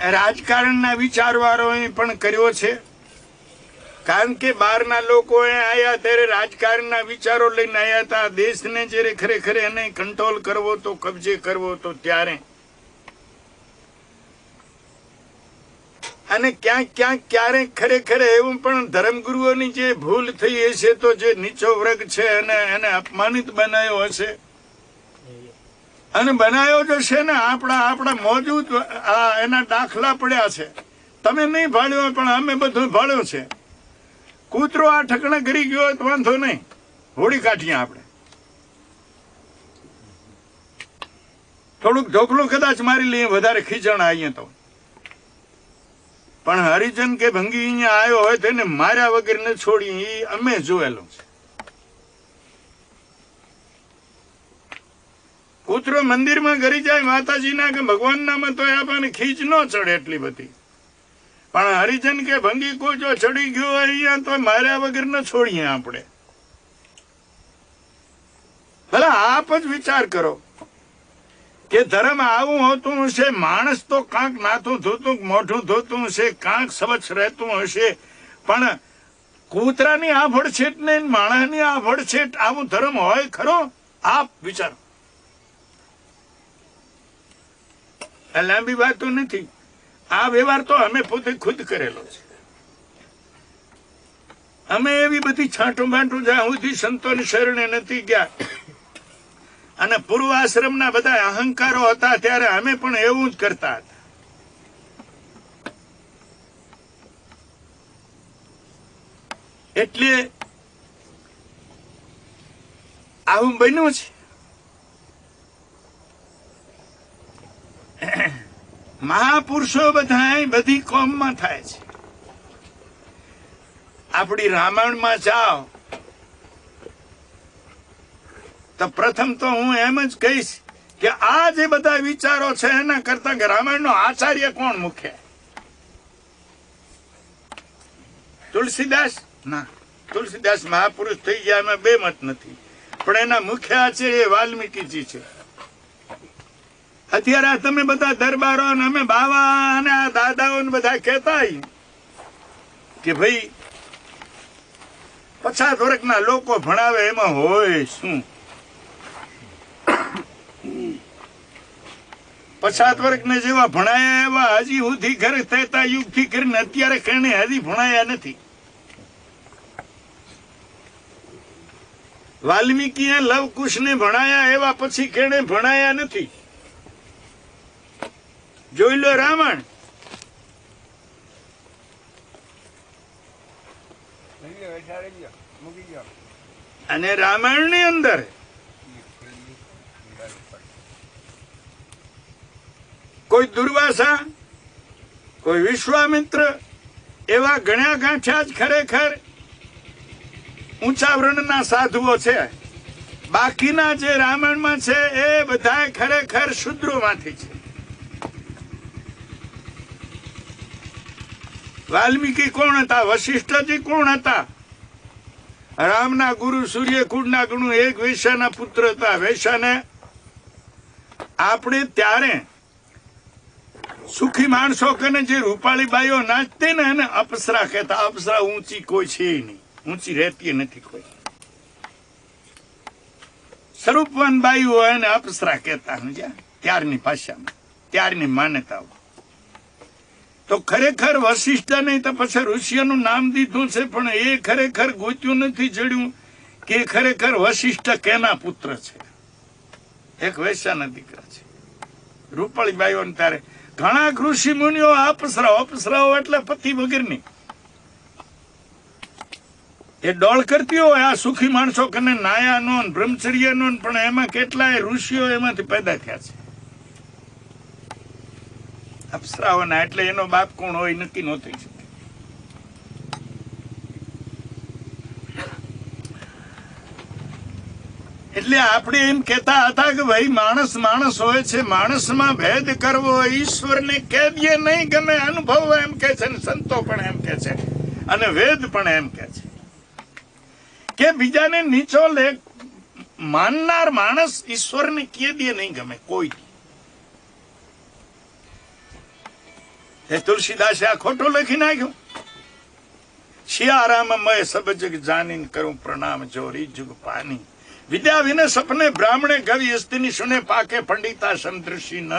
રાજકારણના વિચારવાળોએ પણ કર્યો છે. કારણ કે બહારના લોકો આવ્યા ત્યારે રાજકારણના વિચારો લઈને આવ્યા હતા. દેશને જ્યારે ખરેખર એને કંટ્રોલ કરવો તો, કબજે કરવો તો ત્યારે. અને ક્યાંક ક્યાંક ક્યારેક ખરેખર એવું પણ ધર્મગુરુઓની જે ભૂલ થઈ હશે તો જે નીચો વર્ગ છે અને એને અપમાનિત બનાવ્યો હશે. અને બનાવ્યો જો છે ને આપણા આપણા મોજૂદ આ એના દાખલા પડ્યા છે. તમે નહીં હોય, પણ અમે બધું ભાડ્યો છે. કૂતરો આ ઠકણા કરી ગયો હોય તો વાંધો નહીં. હોળી કાઢીએ આપણે. થોડુંક ઢોકલું કદાચ મારી લઈએ વધારે ખીચણ આવીએ તો. પણ હરિજન કે ભંગી અહીંયા આવ્યો હોય તેને માર્યા વગર ને છોડી એ અમે જોયેલું છે. કૂતરો મંદિરમાં ઘરી જાય, માતાજીના કે ભગવાનનામાં તો આપણને ખીચ ન ચડે એટલી બધી. પણ હરિજન કે ભંગી કોઈ જો ચડી ગયો હોય અહીંયા તો માર્યા વગર ન છોડીએ આપણે. ભલે આપ જ વિચાર કરો કે ધર્મ આવું હોતું હશે, માણસ તો કાંક નાતું ધોતું, મોઢું ધોતું હશે, કાંક સ્વચ્છ રહેતું હશે, પણ કૂતરાની આ ભડછેટ ને માણસની આ ભડછેટ આવું ધર્મ હોય ખરો? આપ વિચારો. આ લાંબી વાત નથી. આ વ્યવહાર તો અમે પોતે ખુદ કરેલો છે. અમે એવી બધી છાંટું બાંટું જ્યાં સુધી સંતોની શરણે નથી ગયા. અને પૂર્વ આશ્રમના બધા અહંકારો હતા ત્યારે અમે પણ એવું જ કરતા હતા. એટલે આવું બન્યું છે. મહાપુરુષો બધા બધી કોમમાં થાય છે. આપણી રામાયણમાં જાઓ. તો પ્રથમ તો હું એમ જ કહીશ કે આ જે બધા વિચારો છે એના કરતા કે રામાયણનો આચાર્ય કોણ મુખ્ય તુલસીદાસ? ના, તુલસીદાસ મહાપુરુષ થઈ ગયા એમાં બે મત નથી. પણ એના મુખ્ય આચાર્ય વાલ્મીકીજી છે. અત્યારે તમે બધા દરબારો ને અમે બાવા અને આ દાદાઓ ને બધા કહેતા કે ભાઈ, પછાત વર્ગના લોકો ભણાવે એમાં હોય શું? પછાત વર્ગને જેવા ભણાયા એવા હજી સુધી ઘરે થતા યુગથી કરીને અત્યારે કરીને હજી ભણાયા નથી. વાલ્મીકીએ લવકુશને ભણાયા એવા પછી કેણે ભણાયા નથી. જોઈ લો રાવણ. અને રામાયણની અંદર. કોઈ દુર્વાસા, કોઈ વિશ્વામિત્ર, એવા ગણ્યા ગાંઠ્યા જ ખરેખર ઊંચા વ્રણના સાધુઓ છે. બાકીના જે રામાયણમાં છે, એ બધા ખરેખર શુદ્રોમાંથી છે. વાલ્મીકી કોણ હતા? વશિષ્ઠજી કોણ હતા? રામના ગુરુ સૂર્યકુંડના ગુરુ, એક વૈશ્યાના પુત્ર હતા. વૈશ્યાને આપણે ત્યારે સુખી માણસો કને જે રૂપાળી બાઈઓ નાચતી ને એને અપસરા કહેતા. અપસરા ઊંચી કોઈ છે નહીં. ઊંચી રહેતી નથી કોઈ. સ્વરૂપવાન બાઈઓ એને અપસરા કહેતા સમજ્યા ત્યારની ભાષામાં. ત્યારની માન્યતાઓ. તો ખરેખર વશિષ્ઠા નહીં તો પછી ઋષિઓનું નામ દીધું છે, પણ એ ખરેખર ગોત્યું નથી, જડ્યું કે ખરેખર વશિષ્ઠ કેના પુત્ર છે? એક વૈશ્યાના દીકરા છે. રૂપાળી બાઈઓ ત્યારે ઘણા ઋષિ મુનિઓ અપસરાઓ અપસરાઓ એટલે પતિ વગરની. એ ડોળ કરતી હોય, આ સુખી માણસો કને નાયાનો બ્રહ્મચર્યનો પણ એમાં કેટલાય ઋષિઓ એમાંથી પેદા થયા છે. અપ્સરાઓના એટલે એનો બાપ કોણ હોય નક્કી ન થઈ શકે. એટલે આપણે એમ કહેતા હતા કે ભાઈ માણસ માણસ હોય છે, માણસમાં ભેદ કરવો ઈશ્વરને કેદીએ નહીં, ગમે અનુભવ એમ કે છે ને સંતો પણ એમ કે છે અને વેદ પણ એમ કે છે. કે બીજાને નીચો લે માનનાર માણસ ઈશ્વરને કેદીએ નહીં ગમે કોઈ. એ તુલસીદાસે આ ખોટું લખી નાખ્યું? શિયારામ મય સબ જગ જાનીન કરું પ્રણામ જોરી જુગ પાની. વિદ્યા વિને સપને બ્રાહ્મણે કવિ હસ્તીની સુને પાકે પંડિતા સમદૃશી ન.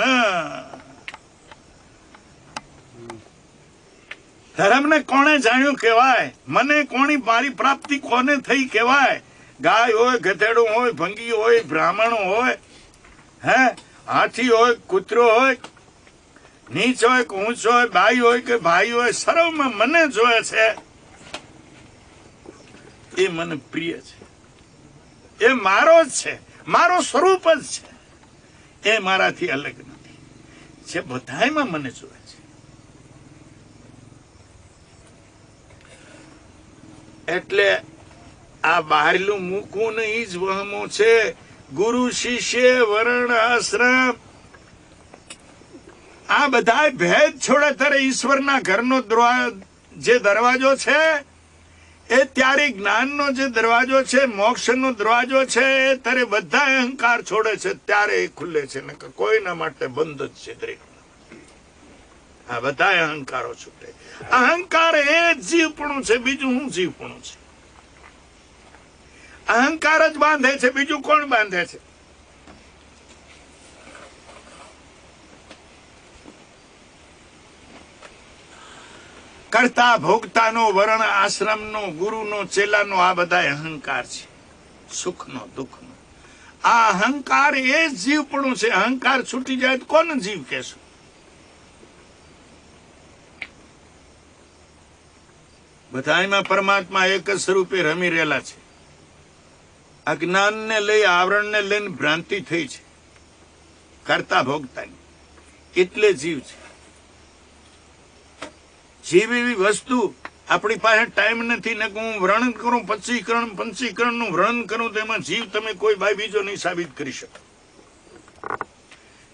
ધર્મને કોણે જાણ્યું કેવાય મને કોણી મારી પ્રાપ્તિ કોને થઈ કેવાય ગાય હોય, ગધેડું હોય, ભંગી હોય, બ્રાહ્મણ હોય, હે? હાથી હોય, કૂતરો હોય નીચ હોય કે ઊંચ હોય બાઈ હોય કે ભાઈ હોય સર્વમાં મને જોયે છે. એ મને પ્રિય છે. એ મારો જ છે. મારો સ્વરૂપ જ છે. એ મારાથી અલગ નથી. જે બધાયમાં મને જોવે છે. એટલે આ બહારલું મૂકવું ને ઈ જ વહમો છે. ગુરુ શિષ્ય વર્ણ આશ્રમ. આ બધા ભેદ છોડે ત્યારે ઈશ્વરના ઘરનો જે દરવાજો છે, એ ત્યારે જ્ઞાનનો જે દરવાજો છે, મોક્ષનો દરવાજો છે, એ ત્યારે બધા અહંકાર છોડે છે, ત્યારે એ ખુલે છે. ને કોઈના માટે બંધ જ છે દરેક. આ બધા અહંકારો છૂટે. અહંકાર એ જીવપણું છે, બીજું હું જીવપણું છે? અહંકાર જ બાંધે છે, બીજું કોણ બાંધે છે? કરતા ભોગતાનો વર્ણ આશ્રમનો, ગુરુનો, ચેલાનો, આ બધા અહંકાર છે. સુખનો, દુઃખનો. આ અહંકાર એ જ જીવપણું છે. અહંકાર છૂટી જાય તો કોને જીવ કહેશું? બધામાં પરમાત્મા એક જ સ્વરૂપે રમી રહેલા છે. અજ્ઞાનને લઈ, આવરણને લઈને ભ્રાંતિ થઈ છે. કરતા ભોગતાની. એટલે જીવ છે. જીવ એવી વસ્તુ આપણી પાસે ટાઈમ નથી, ને હું વર્ણન કરું, પંચીકરણ પંચીકરણનું વર્ણન કરું, તો એમાં જીવ તમે કોઈ ભાઈ બીજો નહીં સાબિત કરી શકો.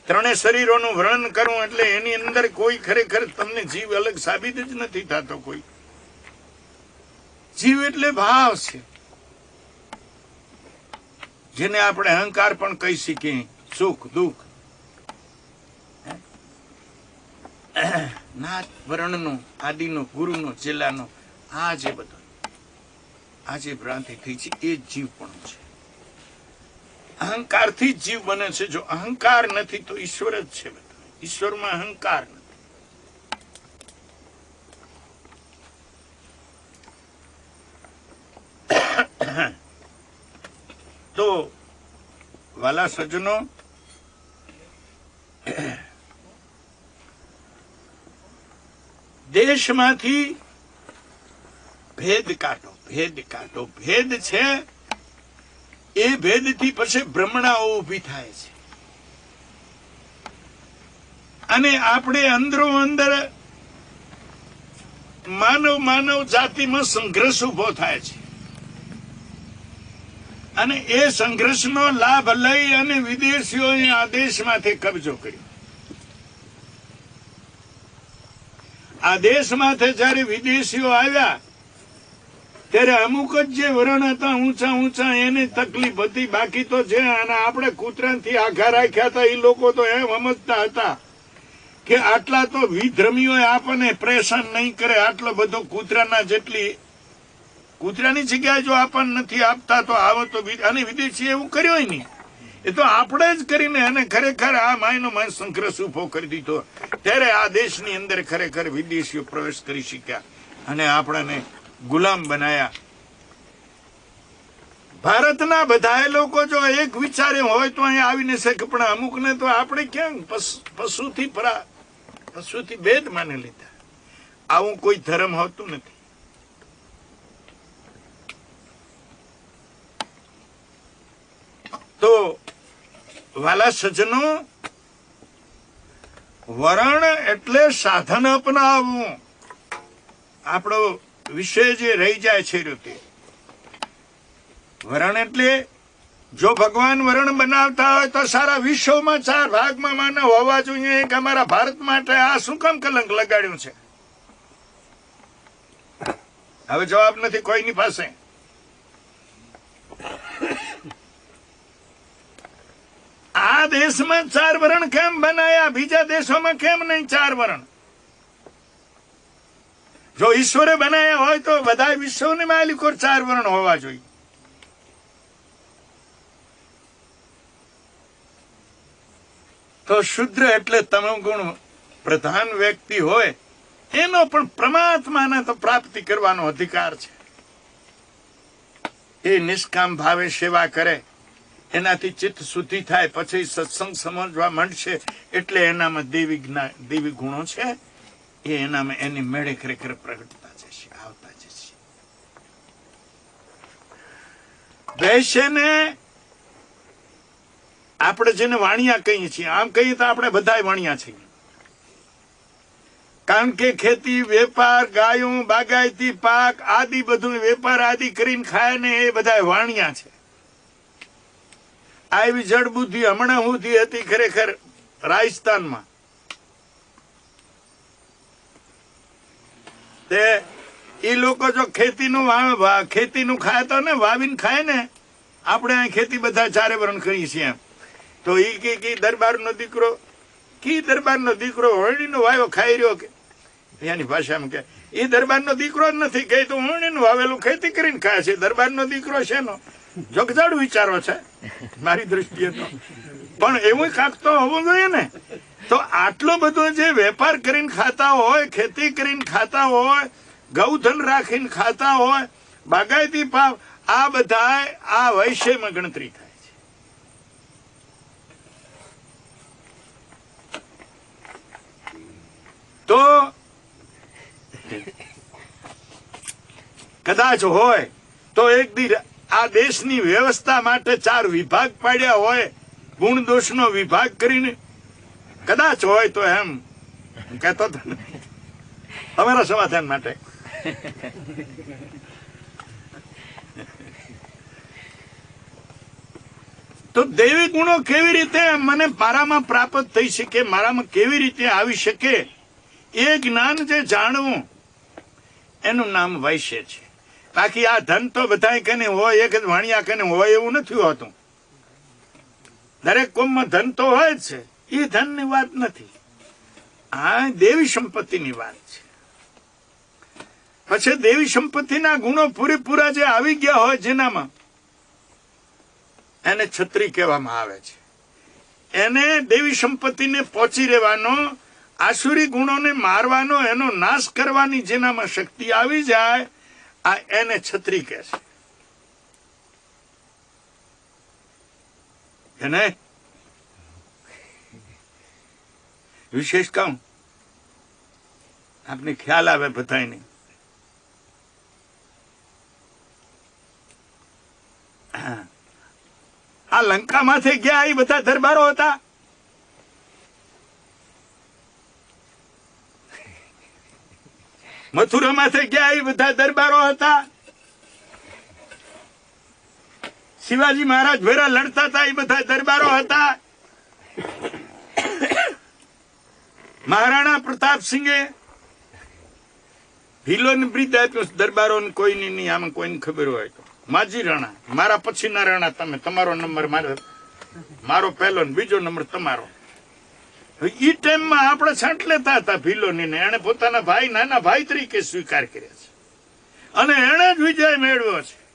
ત્રણે શરીરોનું વર્ણન કરું એટલે એની અંદર કોઈ ખરેખર તમને જીવ અલગ સાબિત જ નથી થતો કોઈ. જીવ એટલે ભાવ છે. જેને આપણે અહંકાર પણ કહી શકીએ. સુખ, દુઃખ નાથ વર્ણનો આદિનો, ગુરુનો જિલ્લાનો આ જે બધો, આ જે ભ્રાંતિ થઈ છે, એ જીવ પણ છે. અહંકારથી જ જીવ બને છે. જો અહંકાર નથી, તો ઈશ્વર જ છે બધો. ઈશ્વરમાં અહંકાર નથી. તો વાલા સજ્જનો દેશમાંથી ભેદ કાઢો ભેદ કાઢો. ભેદ છે, એ ભેદથી પછી ભ્રમણાઓ ઊભી થાય છે. અને આપણે અંદરો અંદર માનવ માનવ જાતિમાં સંઘર્ષ ઊભો થાય છે. અને એ સંઘર્ષનો લાભ લઈ અને વિદેશીઓએ આ દેશમાંથી કબજો કર્યો. આ દેશમાંથી જયારે વિદેશીઓ આવ્યા, ત્યારે અમુક જ જે વરણ હતા ઊંચા ઊંચા, એને તકલીફ હતી. બાકી તો છે, અને આપણે કૂતરાથી આઘા રાખ્યા હતા એ લોકો તો એમ સમજતા હતા કે આટલા તો વિધ્રમીઓ આપણને પ્રેશન નહીં કરે, આટલો બધો કૂતરાના જેટલી કૂતરાની જગ્યાએ જો આપણને નથી આપતા, તો આવો તો અને વિદેશી એવું કર્યો નહીં. એ તો આપણે જ કરીને અને ખરેખર આ માયનો માય સંઘર્ષ ઊભો કરી દીધો. ત્યારે આ દેશની અંદર ખરેખર વિદેશીઓ પ્રવેશ કરી શક્યા અને આપણને ગુલામ બનાયા. ભારતના બધા લોકો જો એક વિચારે હોય તો અહીંયા આવીને શકે પણ અમુકને તો આપણે ક્યાં પશુ- પશુથી પરા, પશુથી ભેદ માની લીધા. આવું કોઈ ધર્મ હોતું નથી તો વાલા સજનો વરણ એટલે સાધન અપનાવવું. આપણો વિષય જે રહી જાય છે રહ્યો વરણ એટલે જો ભગવાન વરણ બનાવતા હોય તો સારા વિશ્વમાં ચાર ભાગમાં માનવ હોવા જોઈએ. કે અમારા ભારત માટે આ શું કામ કલંક લગાડ્યું છે? હવે જવાબ નથી કોઈની પાસે. આ દેશમાં ચાર વરણ કેમ બનાયા? બીજા દેશોમાં કેમ નહીં ચાર વરણ? જો ઈશ્વરે બનાયા હોય તો બધા વિશ્વની માલિકો ચાર વર્ણ હોવા જોઈએ. તો શુદ્ર એટલે તમામ ગુણ પ્રધાન વ્યક્તિ હોય, એનો પણ પરમાત્માને તો પ્રાપ્તિ કરવાનો અધિકાર છે. એ નિષ્કામ ભાવે સેવા કરે. એનાથી ચિત્ત શુદ્ધિ થાય, પછી સત્સંગ સમજવા મળશે એટલે એનામાં દેવી જ્ઞા, દેવી ગુણો છે, એ એનામાં એની મેળે ખરેખર પ્રગટતા જશે, આવતા જશે. વૈશ્ય ને આપણે જેને વાણિયા કહીએ છીએ, આમ કહીએ તો આપણે બધા વાણિયા છીએ. કારણ કે ખેતી, વેપાર, ગાયું, બાગાયતી પાક, આદિ બધું વેપાર આદિ કરીને ખાય ને એ બધા વાણિયા છે. આવી જડબુદ્ધિ હમણાં સુધી હતી ખરેખર રાજસ્થાનમાં. તે એ લોકો જો ખેતીનું વાવે ખેતીનું ખાય તો ને, વાવીને ખાય ને, આપણે ખેતી બધા ચારે વરણ કરીએ છીએ એમ. તો એ કે કી દરબારનો દીકરો, કી દરબારનો દીકરો હોળીનો વાયો ખાઈ રહ્યો કે? એની ભાષામાં કે એ દરબારનો દીકરો જ નથી કે તો હોળીનું વાવેલું ખેતી કરીને ખાય છે. દરબારનો દીકરો છે નો જોગજાડ વિચારો છે, મારી દ્રષ્ટિએ તો. પણ એવું કાંક તો હોવું જોઈએ ને. તો આટલો બધો જે વેપાર કરીને ખાતા હોય, ખેતી કરીને ખાતા હોય, ગૌધન રાખીને ખાતા હોય, બાગાયતી પાપ આ બધા આ વૈશ્યમાં ગણતરી થાય છે. તો કદાચ હોય, તો એક દી આ દેશની વ્યવસ્થા માટે ચાર વિભાગ પાડ્યા હોય, ગુણ દોષનો વિભાગ કરીને. કદાચ હોય તો એમ. કહેતો તમારા સમાધાન માટે. તો દૈવી ગુણો કેવી રીતે મને મારામાં પ્રાપ્ત થઈ શકે, મારામાં કેવી રીતે આવી શકે, એ જ્ઞાન જે જાણવું, એનું નામ વૈશ્ય છે. બાકી આ ધન તો બધા કને હોય, એક જ વાણિયા કને હોય એવું નથી હોતું. દરેક કોમમાં ધન તો હોય જ છે. એ ધનની વાત નથી. આ દેવી સંપત્તિની વાત છે. પછી દેવી સંપત્તિના ગુણો પૂરેપૂરા જે આવી ગયા હોય જેનામાં એને છત્રી કહેવામાં આવે છે. એને દેવી સંપત્તિને પહોંચી રહેવાનો, આસુરી ગુણોને મારવાનો, એનો નાશ કરવાની જેનામાં શક્તિ આવી જાય આ એને છત્રી કહે છે. એને વિશેષ કામ? આપને ખ્યાલ આવે બધાને આ લંકામાંથી ગયા એ બધા દરબારો હતા. મથુરામાંથી ગયા એ બધા દરબારો હતા. શિવાજી મહારાજ ભેરા લડતા હતા એ બધા દરબારો હતા. મહારાણા પ્રતાપસિંહે ભીલોને બ્રિજ આપ્યો દરબારો કોઈની નહીં, આમાં કોઈને ખબર હોય તો. માજી રાણા, મારા પછીના રાણા તમે, તમારો નંબર મારો મારો પહેલો બીજો નંબર તમારો. ઈ ટાઈમમાં આપણે છાંટ લેતા હતા ભીલોની ને એને પોતાના ભાઈ, નાના ભાઈ તરીકે સ્વીકાર કર્યા છે. અને એને જ વિજય મેળવ્યો છે.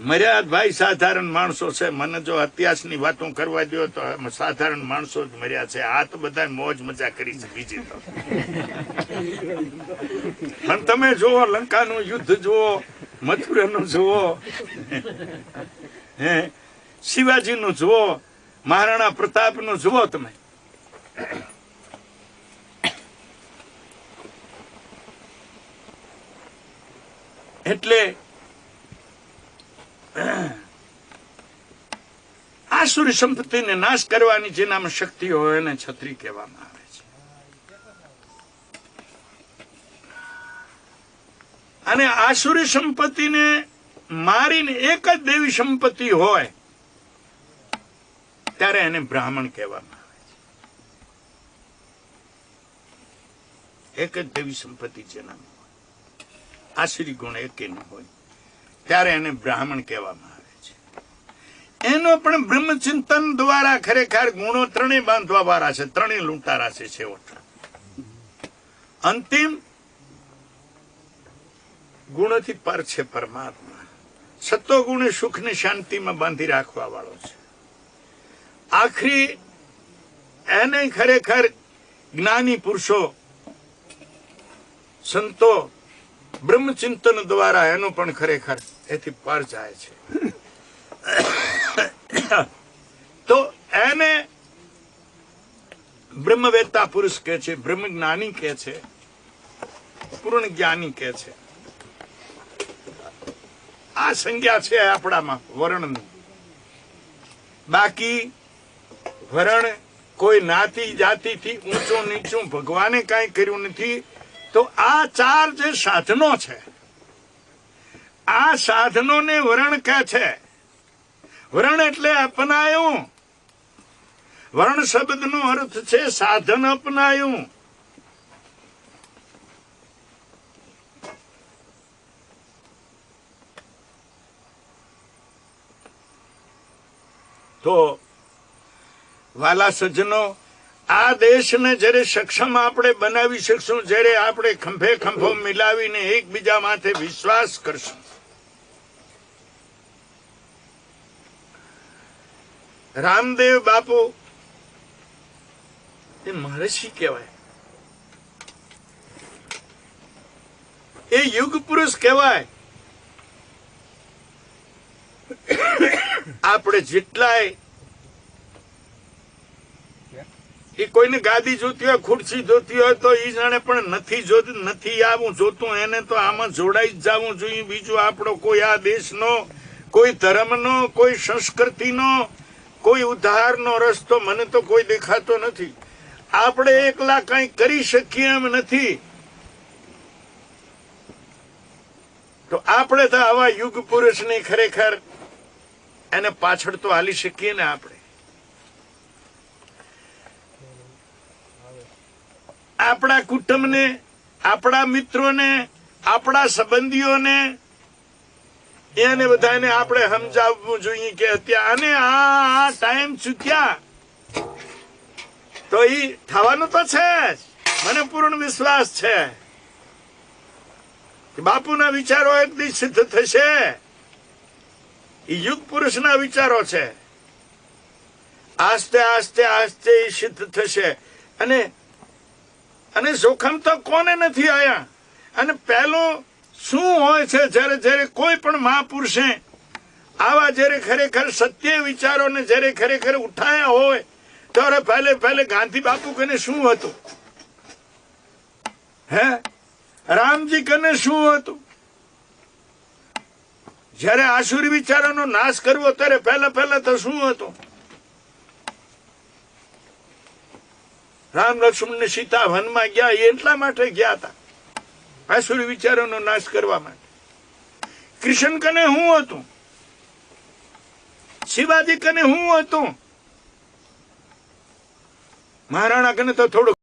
મર્યાદ ભાઈ સાધારણ માણસો છે. મને જો અત્યાસની વાતો કરવા દો તો સાધારણ માણસો જ મર્યા છે. આ તો બધા મોજ મજા કરી છે બીજી તો. પણ તમે જુઓ, લંકાનું યુદ્ધ જુઓ, મથુરાનું જુઓ, હે, શિવાજીનું જુઓ મહારાણા પ્રતાપ નો જુઓ તમે. એટલે આસુરી સંપત્તિને નાશ કરવાની જેનામાં શક્તિ હોય એને છત્રી કહેવામાં આવે છે. અને આસુરી સંપત્તિને મારીને એક જ દેવી સંપત્તિ હોય ત્યારે એને બ્રાહ્મણ કહેવામાં આવે છે. એક જ દેવી સંપત્તિ જેના હોય. ગુણ એકે હોય. ત્યારે એને બ્રાહ્મણ કહેવામાં આવે છે. એનો પણ બ્રહ્મચિંતન દ્વારા ખરેખર ગુણો ત્રણેય બાંધવા વાળા છે. ત્રણેય લૂંટારા છે છેવટ. અંતિમ ગુણથી પર છે પરમાત્મા. સત્તો ગુણ સુખ ને શાંતિમાં બાંધી રાખવા વાળો છે. આખરી એને ખરેખર જ્ઞાની પુરુષો, સંતો, બ્રહ્મચિંતન દ્વારા એનો પણ ખરેખર એથી પર જાય છે. તો એને બ્રહ્મવેતા પુરુષ કે છે બ્રહ્મ જ્ઞાની કે છે પૂર્ણ જ્ઞાની કે છે. આ સંજ્ઞા છે આપણામાં વર્ણની બાકી વરણ કોઈ નાતી જાતિથી ઊંચું નીચું ભગવાને કાંઈ કર્યું નથી, તો આ ચાર જે સાધનો છે, આ સાધનોને વરણ કહે છે. વરણ એટલે અપનાયું. વરણ શબ્દનો અર્થ છે સાધન અપનાયું. તો વાલા સજ્જનો, આ દેશને જ્યારે સક્ષમ આપણે બનાવી શકશું, જ્યારે આપણે ખંભે ખંભો મિલાવીને એકબીજા માથે વિશ્વાસ કરશું. રામદેવ બાપુ, એ મહર્ષિ કહેવાય? એ યુગ પુરુષ કહેવાય. આપણે જેટલાય એ કોઈને ગાદી જોતી હોય, ખુરશી જોતી હોય તો એ જાણે પણ નથી જોતું, નથી આવું જોતું, એને તો આમાં જોડાઈ જ જવું જોઈએ. બીજું આપણો કોઈ આ દેશનો, કોઈ ધર્મનો, કોઈ સંસ્કૃતિનો, કોઈ ઉદ્ધારનો રસ્તો મને તો કોઈ દેખાતો નથી. આપણે એકલા કંઈ કરી શકીએ એમ નથી. તો આપણે તો આવા યુગ પુરુષની ખરેખર એને પાછળ તો હાલી શકીએ ને આપણે. આપણા કુટુંબને, આપણા મિત્રોને, આપણા સંબંધીઓને, એને બધાને આપણે સમજાવવું જોઈએ કે અત્યારે અને આ ટાઈમ ચૂક્યા. તો એ થવાનું તો છે મને પૂર્ણ વિશ્વાસ છે. બાપુના વિચારો એક દિવસ સિદ્ધ થશે. એ યુગ પુરુષના વિચારો છે. આસ્તે આસ્તે આસ્તે સિદ્ધ થશે. અને અને જોખમ તો કોને નથી આયા? અને પહેલું શું હોય છે જ્યારે જ્યારે કોઈ પણ મહાપુરુષે આવા જ્યારે ખરેખર સત્ય વિચારોને જ્યારે ખરેખર ઉઠાયા હોય, ત્યારે પહેલે પહેલે ગાંધી બાપુ કને શું હતું? હે? રામજી કને શું હતું? જ્યારે આસુરી વિચારોનો નાશ કરવો, ત્યારે પહેલા પહેલા તો શું હતું? રામ લક્ષ્મણ ને સીતા વનમાં ગયા એટલા માટે ગયા હતા. આસુર વિચારોનો નાશ કરવા માટે. કૃષ્ણ કને હું હતું? શિવાજી કને હું હતું? મહારાણા કને તો થોડું